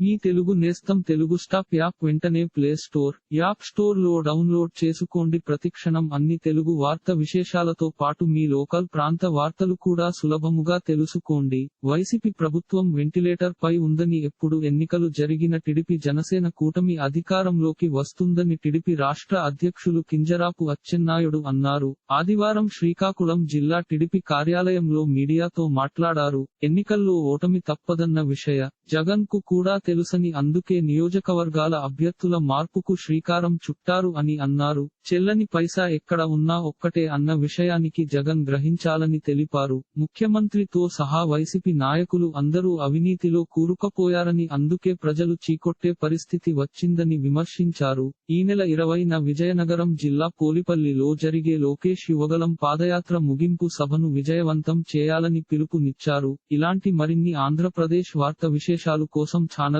మీ తెలుగు నేస్తం Telugu stop app వెంటనే play store app స్టోర్లో డౌన్లోడ్ చేసుకోండి. ప్రతిక్షణం అన్ని తెలుగు వార్త విశేషాలతో పాటు మీ లోకల్ ప్రాంత వార్తలు కూడా సులభముగా తెలుసుకోండి. వైసీపీ ప్రభుత్వం వెంటిలేటర్ పై ఉందని ఎప్పుడు ఎన్నికలు జరిగిన టిడిపి జనసేన కూటమి అధికారంలోకి వస్తుందని టిడిపి రాష్ట్ర అధ్యక్షులు కింజరాపు అచ్చెన్నాయుడు అన్నారు. ఆదివారం శ్రీకాకుళం జిల్లా టిడిపి కార్యాలయంలో మీడియాతో మాట్లాడారు. ఎన్నికల్లో ఓటమి తప్పదన్న విషయ జగన్కు కూడా తెలుసని అందుకే నియోజకవర్గాల అభ్యర్థుల మార్పుకు శ్రీకారం చుట్టారు అని అన్నారు. చెల్లని పైసా ఎక్కడ ఉన్నా ఒక్కటే అన్న విషయానికి జగన్ గ్రహించాలని తెలిపారు. ముఖ్యమంత్రితో సహా వైసీపీ నాయకులు అందరూ అవినీతిలో కూరుకుపోయారని అందుకే ప్రజలు చీకొట్టే పరిస్థితి వచ్చిందని విమర్శించారు. ఈ నెల ఇరవైన విజయనగరం జిల్లా పోలిపల్లిలో జరిగే లోకేష్ యువగలం పాదయాత్ర ముగింపు సభను విజయవంతం చేయాలని పిలుపునిచ్చారు. ఇలాంటి మరిన్ని ఆంధ్రప్రదేశ్ వార్త విశేషాలు కోసం ఛానల్